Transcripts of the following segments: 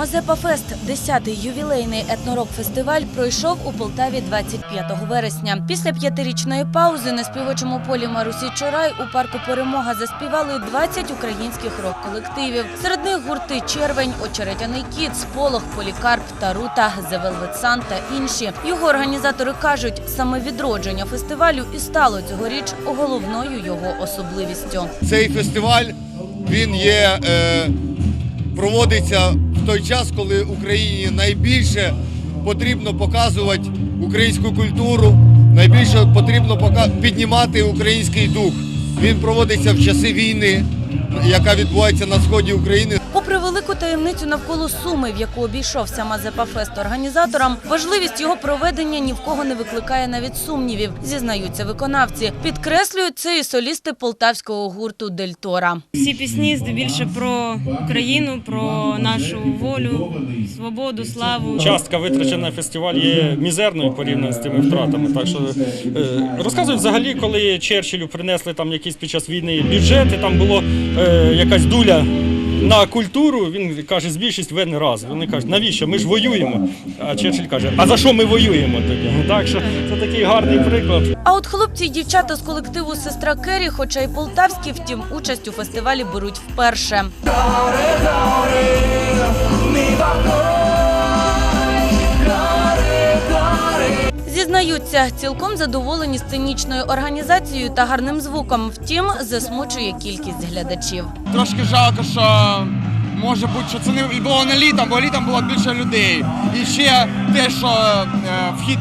Мазепа Фест, 10-й ювілейний етнорок-фестиваль, пройшов у Полтаві 25 вересня. Після п'ятирічної паузи на співочому полі Марусі Чорай у парку Перемога заспівали 20 українських рок-колективів. Серед них гурти Червень, Очеретяний кіт, Сполох, Полікарп, Тарута, Velvet та інші. Його організатори кажуть, саме відродження фестивалю і стало цьогоріч головною його особливістю. Цей фестиваль він є, е, проводиться той час, коли Україні найбільше потрібно показувати українську культуру, найбільше потрібно піднімати український дух. Він проводиться в часи війни, яка відбувається на сході України. Попри велику таємницю навколо суми, в яку обійшовся Мазепа Фест організаторам, важливість його проведення ні в кого не викликає навіть сумнівів, зізнаються виконавці. Підкреслюють це і солісти полтавського гурту Дельтора. Всі пісні здебільше про Україну, про нашу волю, свободу, славу. Частка витрачена на фестиваль є мізерною порівняно з тими втратами. Так що е, розказують взагалі, коли Черчиллю принесли там якісь під час війни бюджети, там було е, якась дуля. На культуру він каже, збільшість в не раз. Вони кажуть, навіщо? Ми ж воюємо. А Черчилль каже, а за що ми воюємо тоді? Так що це такий гарний приклад. А от хлопці й дівчата з колективу Сестра Кері, хоча й полтавські, втім, участь у фестивалі беруть вперше. Зізнаються, цілком задоволені сценічною організацією та гарним звуком. Втім, засмучує кількість глядачів. Трошки жалко, що може бути, що це не було не літом, бо літом було більше людей. І ще те, що е, вхід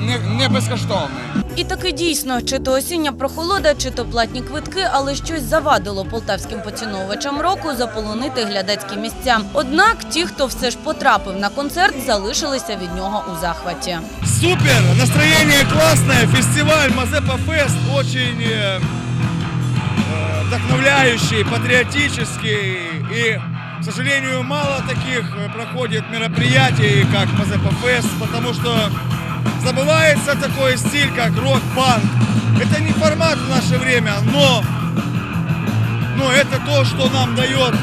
не, не безкоштовний. І таки дійсно, чи то осіння прохолода, чи то платні квитки, але щось завадило полтавським поціновувачам року заполонити глядацькі місця. Однак ті, хто все ж потрапив на концерт, залишилися від нього у захваті. Супер! Настроение классное, фестиваль Мазепа Фест очень э, э, вдохновляющий, патриотический и, к сожалению, мало таких э, проходит мероприятий, как Мазепа Фест, потому что забывается такой стиль, как рок-панк. Это не формат в наше время, но, но это то, что нам дает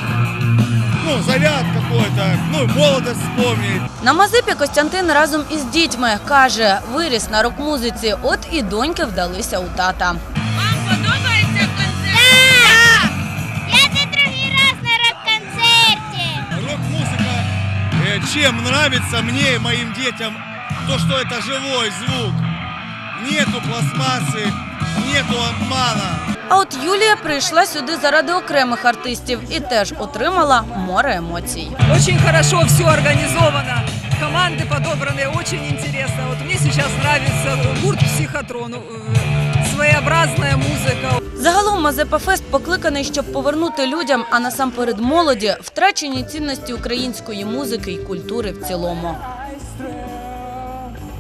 ну, заряд какой-то, ну, молодость вспомнить. На Мазепі Костянтин разом із дітьми каже, виріс на рок-музиці, от і доньки вдалися у тата. Вам подобається концерт? Я це другий раз на рок-концерті. Рок-музыка, э, чем нравится мне и моим детям, то, что это живой звук. Нету пластмассы, нету обмана. А от Юлія прийшла сюди заради окремих артистів і теж отримала море емоцій. Очень хорошо все организовано. Команды подобраны, очень интересно. Вот мне сейчас нравится гурт «Психотрон». э, Своеобразная музыка. Загалом Мазепа Фест покликаний, щоб повернути людям, а насамперед молоді, втрачені цінності української музики і культури в цілому.